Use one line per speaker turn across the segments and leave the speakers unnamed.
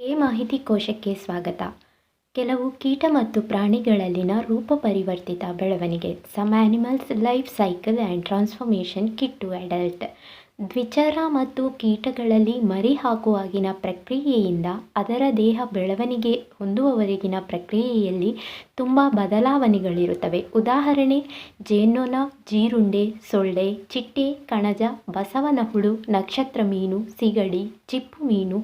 A ಮಾಹಿತಿ ಕೋಶಕ್ಕೆ ಸ್ವಾಗತ. ಕೆಲವು ಕೀಟ ಮತ್ತು ಪ್ರಾಣಿಗಳಲ್ಲಿನ ರೂಪಪರಿವರ್ತಿತ ಬೆಳವಣಿಗೆ, some animals life cycle and transformation kid to adult ದ್ವಿಚರ ಮತ್ತು ಕೀಟಗಳಲ್ಲಿ ಮರಿ ಹಾಕುವಾಗಿನ ಪ್ರಕ್ರಿಯೆಯಿಂದ ಅದರ ದೇಹ ಬೆಳವಣಿಗೆ ಹೊಂದುವವರೆಗಿನ ಪ್ರಕ್ರಿಯೆಯಲ್ಲಿ ತುಂಬ ಬದಲಾವಣೆಗಳಿರುತ್ತವೆ. ಉದಾಹರಣೆ ಜೇನೊನ ಜೀರುಂಡೆ, ಸೊಳ್ಳೆ, ಚಿಟ್ಟೆ, ಕಣಜ ಬಸವನ ಹುಳು ನಕ್ಷತ್ರ ಮೀನು, ಸಿಗಡಿ, ಚಿಪ್ಪು ಮೀನು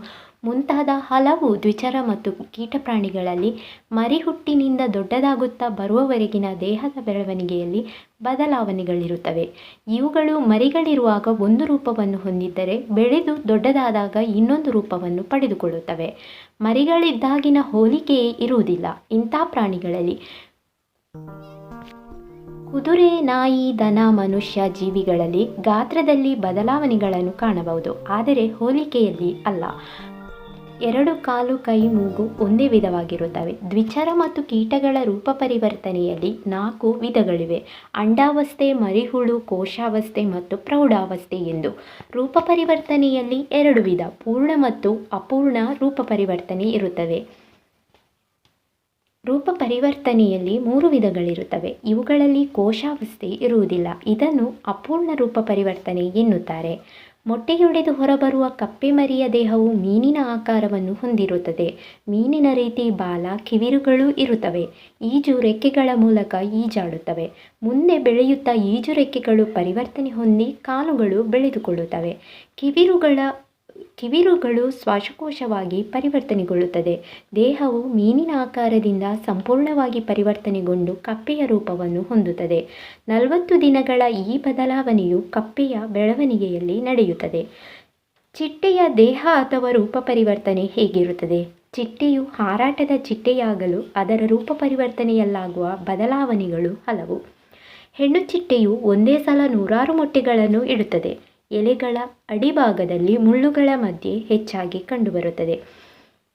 ಮುಂತಾದ ಹಲವು ದ್ವಿಚರ ಮತ್ತು ಕೀಟಪ್ರಾಣಿಗಳಲ್ಲಿ ಮರಿಹುಟ್ಟಿನಿಂದ ದೊಡ್ಡದಾಗುತ್ತಾ ಬರುವವರೆಗಿನ ದೇಹದ ಬೆಳವಣಿಗೆಯಲ್ಲಿ ಬದಲಾವಣೆಗಳಿರುತ್ತವೆ. ಇವುಗಳು ಮರಿಗಳಿರುವಾಗ ಒಂದು ರೂಪವನ್ನು ಹೊಂದಿದ್ದರೆ ಬೆಳೆದು ದೊಡ್ಡದಾದಾಗ ಇನ್ನೊಂದು ರೂಪವನ್ನು ಪಡೆದುಕೊಳ್ಳುತ್ತವೆ. ಮರಿಗಳಿದ್ದಾಗಿನ ಹೋಲಿಕೆಯೇ ಇರುವುದಿಲ್ಲ. ಇಂಥ ಪ್ರಾಣಿಗಳಲ್ಲಿ ಕುದುರೆ, ನಾಯಿ, ದನ, ಮನುಷ್ಯ, ಜೀವಿಗಳಲ್ಲಿ ಗಾತ್ರದಲ್ಲಿ ಬದಲಾವಣೆಗಳನ್ನು ಕಾಣಬಹುದು. ಆದರೆ ಹೋಲಿಕೆಯಲ್ಲಿ ಅಲ್ಲ. ಎರಡು ಕಾಲು ಕೈ ಮೂಗು ಒಂದೇ ವಿಧವಾಗಿರುತ್ತವೆ. ದ್ವಿಚರ ಮತ್ತು ಕೀಟಗಳ ರೂಪ ಪರಿವರ್ತನೆಯಲ್ಲಿ ನಾಲ್ಕು ವಿಧಗಳಿವೆ. ಅಂಡಾವಸ್ಥೆ, ಮರಿಹುಳು, ಕೋಶಾವಸ್ಥೆ ಮತ್ತು ಪ್ರೌಢಾವಸ್ಥೆ ಎಂದು. ರೂಪ ಪರಿವರ್ತನೆಯಲ್ಲಿ ಎರಡು ವಿಧ, ಪೂರ್ಣ ಮತ್ತು ಅಪೂರ್ಣ ರೂಪ ಪರಿವರ್ತನೆ ಇರುತ್ತವೆ. ರೂಪ ಪರಿವರ್ತನೆಯಲ್ಲಿ ಮೂರು ವಿಧಗಳಿರುತ್ತವೆ. ಇವುಗಳಲ್ಲಿ ಕೋಶಾವಸ್ಥೆ ಇರುವುದಿಲ್ಲ. ಇದನ್ನು ಅಪೂರ್ಣ ರೂಪ ಪರಿವರ್ತನೆ ಎನ್ನುತ್ತಾರೆ. ಮೊಟ್ಟೆಯೊಡೆದು ಹೊರಬರುವ ಕಪ್ಪೆಮರಿಯ ದೇಹವು ಮೀನಿನ ಆಕಾರವನ್ನು ಹೊಂದಿರುತ್ತದೆ. ಮೀನಿನ ರೀತಿ ಬಾಲ, ಕಿವಿರುಗಳು ಇರುತ್ತವೆ. ಈಜು ರೆಕ್ಕೆಗಳ ಮೂಲಕ ಈಜಾಡುತ್ತವೆ. ಮುಂದೆ ಬೆಳೆಯುತ್ತಾ ಈಜು ರೆಕ್ಕೆಗಳು ಪರಿವರ್ತನೆ ಹೊಂದಿ ಕಾಲುಗಳು ಬೆಳೆದುಕೊಳ್ಳುತ್ತವೆ. ಕಿವಿರುಗಳ ಕಿವಿರುಗಳು ಶ್ವಾಸಕೋಶವಾಗಿ ಪರಿವರ್ತನೆಗೊಳ್ಳುತ್ತದೆ. ದೇಹವು ಮೀನಿನ ಆಕಾರದಿಂದ ಸಂಪೂರ್ಣವಾಗಿ ಪರಿವರ್ತನೆಗೊಂಡು ಕಪ್ಪೆಯ ರೂಪವನ್ನು ಹೊಂದುತ್ತದೆ. ನಲವತ್ತು ದಿನಗಳ ಈ ಬದಲಾವಣೆಯು ಕಪ್ಪೆಯ ಬೆಳವಣಿಗೆಯಲ್ಲಿ ನಡೆಯುತ್ತದೆ. ಚಿಟ್ಟೆಯ ದೇಹ ಅಥವಾ ರೂಪ ಪರಿವರ್ತನೆ ಹೇಗಿರುತ್ತದೆ? ಚಿಟ್ಟೆಯು ಹಾರಾಟದ ಚಿಟ್ಟೆಯಾಗಲು ಅದರ ರೂಪ ಪರಿವರ್ತನೆಯಲ್ಲಾಗುವ ಬದಲಾವಣೆಗಳು ಹಲವು. ಹೆಣ್ಣು ಚಿಟ್ಟೆಯು ಒಂದೇ ಸಲ ನೂರಾರು ಮೊಟ್ಟೆಗಳನ್ನು ಇಡುತ್ತದೆ. ಎಲೆಗಳ ಅಡಿಭಾಗದಲ್ಲಿ ಮುಳ್ಳುಗಳ ಮಧ್ಯೆ ಹೆಚ್ಚಾಗಿ ಕಂಡುಬರುತ್ತದೆ.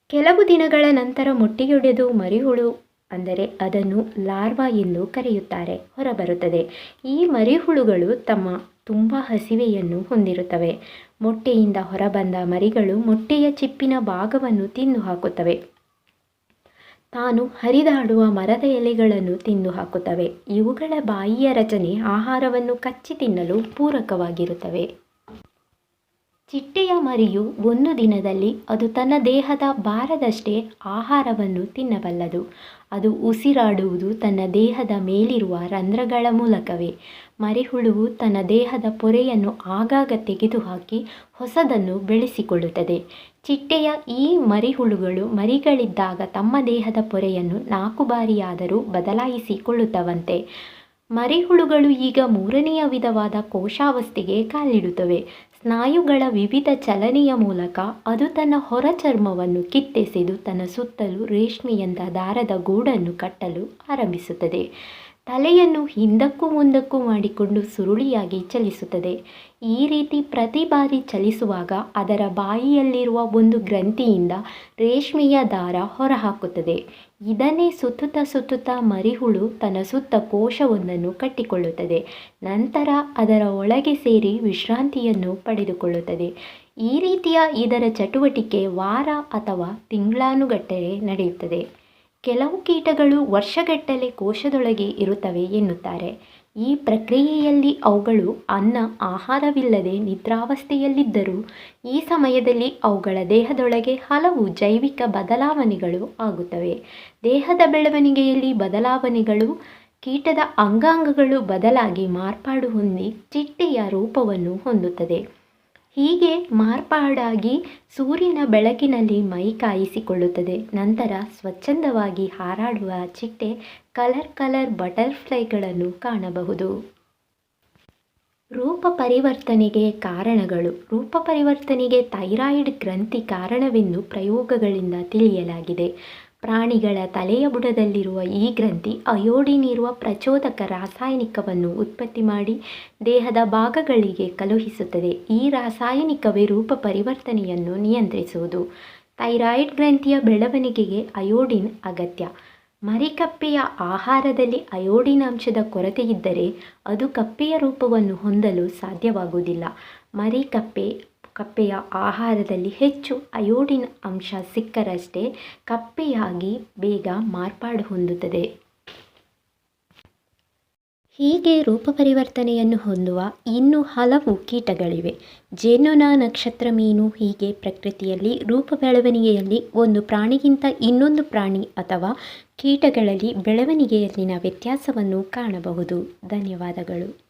ಕೆಲವು ದಿನಗಳ ನಂತರ ಮೊಟ್ಟೆಯೊಡೆದು ಮರಿಹುಳು ಅಂದರೆ ಅದನ್ನು ಲಾರ್ವಾ ಎಂದು ಕರೆಯುತ್ತಾರೆ ಹೊರಬರುತ್ತದೆ. ಈ ಮರಿಹುಳುಗಳು ತಮ್ಮ ತುಂಬ ಹಸಿವೆಯನ್ನು ಹೊಂದಿರುತ್ತವೆ. ಮೊಟ್ಟೆಯಿಂದ ಹೊರಬಂದ ಮರಿಗಳು ಮೊಟ್ಟೆಯ ಚಿಪ್ಪಿನ ಭಾಗವನ್ನು ತಿಂದು ಹಾಕುತ್ತವೆ. ತಾನು ಹರಿದಾಡುವ ಮರದ ಎಲೆಗಳನ್ನು ತಿಂದು ಹಾಕುತ್ತವೆ. ಇವುಗಳ ಬಾಯಿಯ ರಚನೆ ಆಹಾರವನ್ನು ಕಚ್ಚಿ ತಿನ್ನಲು ಪೂರಕವಾಗಿರುತ್ತವೆ. ಚಿಟ್ಟೆಯ ಮರಿಯು ಒಂದು ದಿನದಲ್ಲಿ ಅದು ತನ್ನ ದೇಹದ ಭಾರದಷ್ಟೇ ಆಹಾರವನ್ನು ತಿನ್ನಬಲ್ಲದು. ಅದು ಉಸಿರಾಡುವುದು ತನ್ನ ದೇಹದ ಮೇಲಿರುವ ರಂಧ್ರಗಳ ಮೂಲಕವೇ. ಮರಿಹುಳುವು ತನ್ನ ದೇಹದ ಪೊರೆಯನ್ನು ಆಗಾಗ ತೆಗೆದುಹಾಕಿ ಹೊಸದನ್ನು ಬೆಳೆಸಿಕೊಳ್ಳುತ್ತದೆ. ಚಿಟ್ಟೆಯ ಈ ಮರಿಹುಳುಗಳು ಮರಿಗಳಿದ್ದಾಗ ತಮ್ಮ ದೇಹದ ಪೊರೆಯನ್ನು ನಾಲ್ಕು ಬಾರಿಯಾದರೂ ಬದಲಾಯಿಸಿಕೊಳ್ಳುತ್ತವಂತೆ. ಮರಿಹುಳುಗಳು ಈಗ ಮೂರನೆಯ ವಿಧವಾದ ಕೋಶಾವಸ್ಥೆಗೆ ಕಾಲಿಡುತ್ತವೆ. ಸ್ನಾಯುಗಳ ವಿವಿಧ ಚಲನೆಯ ಮೂಲಕ ಅದು ತನ್ನ ಹೊರ ಚರ್ಮವನ್ನು ಕಿತ್ತೆಸೆದು ತನ್ನ ಸುತ್ತಲೂ ರೇಷ್ಮೆಯಂಥ ದಾರದ ಗೂಡನ್ನು ಕಟ್ಟಲು ಆರಂಭಿಸುತ್ತದೆ. ತಲೆಯನ್ನು ಹಿಂದಕ್ಕೂ ಮುಂದಕ್ಕೂ ಮಾಡಿಕೊಂಡು ಸುರುಳಿಯಾಗಿ ಚಲಿಸುತ್ತದೆ. ಈ ರೀತಿ ಪ್ರತಿ ಬಾರಿ ಚಲಿಸುವಾಗ ಅದರ ಬಾಯಿಯಲ್ಲಿರುವ ಒಂದು ಗ್ರಂಥಿಯಿಂದ ರೇಷ್ಮೆಯ ದಾರ ಹೊರಹಾಕುತ್ತದೆ. ಇದನ್ನೇ ಸುತ್ತುತ್ತ ಸುತ್ತುತ್ತ ಮರಿಹುಳು ತನ್ನ ಸುತ್ತ ಕೋಶವೊಂದನ್ನು ಕಟ್ಟಿಕೊಳ್ಳುತ್ತದೆ. ನಂತರ ಅದರ ಒಳಗೆ ಸೇರಿ ವಿಶ್ರಾಂತಿಯನ್ನು ಪಡೆದುಕೊಳ್ಳುತ್ತದೆ. ಈ ರೀತಿಯ ಇದರ ಚಟುವಟಿಕೆ ವಾರ ಅಥವಾ ತಿಂಗಳಾನುಗಟ್ಟಲೆ ನಡೆಯುತ್ತದೆ. ಕೆಲವು ಕೀಟಗಳು ವರ್ಷಗಟ್ಟಲೆ ಕೋಶದೊಳಗೆ ಇರುತ್ತವೆ ಎನ್ನುತ್ತಾರೆ. ಈ ಪ್ರಕ್ರಿಯೆಯಲ್ಲಿ ಅವುಗಳು ಅನ್ನ, ಆಹಾರವಿಲ್ಲದೆ ನಿದ್ರಾವಸ್ಥೆಯಲ್ಲಿದ್ದರೂ ಈ ಸಮಯದಲ್ಲಿ ಅವುಗಳ ದೇಹದೊಳಗೆ ಹಲವು ಜೈವಿಕ ಬದಲಾವಣೆಗಳು ಆಗುತ್ತವೆ. ದೇಹದ ಬೆಳವಣಿಗೆಯಲ್ಲಿ ಬದಲಾವಣೆಗಳು ಕೀಟದ ಅಂಗಾಂಗಗಳು ಬದಲಾಗಿ ಮಾರ್ಪಾಡು ಹೊಂದಿ ಚಿಟ್ಟೆಯ ರೂಪವನ್ನು ಹೊಂದುತ್ತದೆ. ಹೀಗೆ ಮಾರ್ಪಾಡಾಗಿ ಸೂರ್ಯನ ಬೆಳಕಿನಲ್ಲಿ ಮೈ ಕಾಯಿಸಿಕೊಳ್ಳುತ್ತದೆ. ನಂತರ ಸ್ವಚ್ಛಂದವಾಗಿ ಹಾರಾಡುವ ಚಿಟ್ಟೆ ಕಲರ್ ಕಲರ್ ಬಟರ್ಫ್ಲೈಗಳನ್ನು ಕಾಣಬಹುದು. ರೂಪ ಪರಿವರ್ತನೆಗೆ ಕಾರಣಗಳು. ರೂಪ ಪರಿವರ್ತನೆಗೆ ಥೈರಾಯ್ಡ್ ಗ್ರಂಥಿ ಕಾರಣವೆಂದು ಪ್ರಯೋಗಗಳಿಂದ ತಿಳಿಯಲಾಗಿದೆ. ಪ್ರಾಣಿಗಳ ತಲೆಯ ಬುಡದಲ್ಲಿರುವ ಈ ಗ್ರಂಥಿ ಅಯೋಡಿನ್ ಇರುವ ಪ್ರಚೋದಕ ರಾಸಾಯನಿಕವನ್ನು ಉತ್ಪತ್ತಿ ಮಾಡಿ ದೇಹದ ಭಾಗಗಳಿಗೆ ಕಳುಹಿಸುತ್ತದೆ. ಈ ರಾಸಾಯನಿಕವೇ ರೂಪ ಪರಿವರ್ತನೆಯನ್ನು ನಿಯಂತ್ರಿಸುವುದು. ಥೈರಾಯ್ಡ್ ಗ್ರಂಥಿಯ ಬೆಳವಣಿಗೆಗೆ ಅಯೋಡಿನ್ ಅಗತ್ಯ. ಮರಿಕಪ್ಪೆಯ ಆಹಾರದಲ್ಲಿ ಅಯೋಡಿನ್ ಅಂಶದ ಕೊರತೆಯಿದ್ದರೆ ಅದು ಕಪ್ಪೆಯ ರೂಪವನ್ನು ಹೊಂದಲು ಸಾಧ್ಯವಾಗುವುದಿಲ್ಲ. ಮರಿಕಪ್ಪೆ ಕಪ್ಪೆಯ ಆಹಾರದಲ್ಲಿ ಹೆಚ್ಚು ಅಯೋಡಿನ್ ಅಂಶ ಸಿಕ್ಕರಷ್ಟೇ ಕಪ್ಪೆಯಾಗಿ ಬೇಗ ಮಾರ್ಪಾಡು ಹೊಂದುತ್ತದೆ. ಹೀಗೆ ರೂಪಪರಿವರ್ತನೆಯನ್ನು ಹೊಂದುವ ಇನ್ನೂ ಹಲವು ಕೀಟಗಳಿವೆ. ಜೇನುನ ನಕ್ಷತ್ರ ಮೀನು ಹೀಗೆ ಪ್ರಕೃತಿಯಲ್ಲಿ ರೂಪ ಬೆಳವಣಿಗೆಯಲ್ಲಿ ಒಂದು ಪ್ರಾಣಿಗಿಂತ ಇನ್ನೊಂದು ಪ್ರಾಣಿ ಅಥವಾ ಕೀಟಗಳಲ್ಲಿ ಬೆಳವಣಿಗೆಯಲ್ಲಿನ ವ್ಯತ್ಯಾಸವನ್ನು ಕಾಣಬಹುದು. ಧನ್ಯವಾದಗಳು.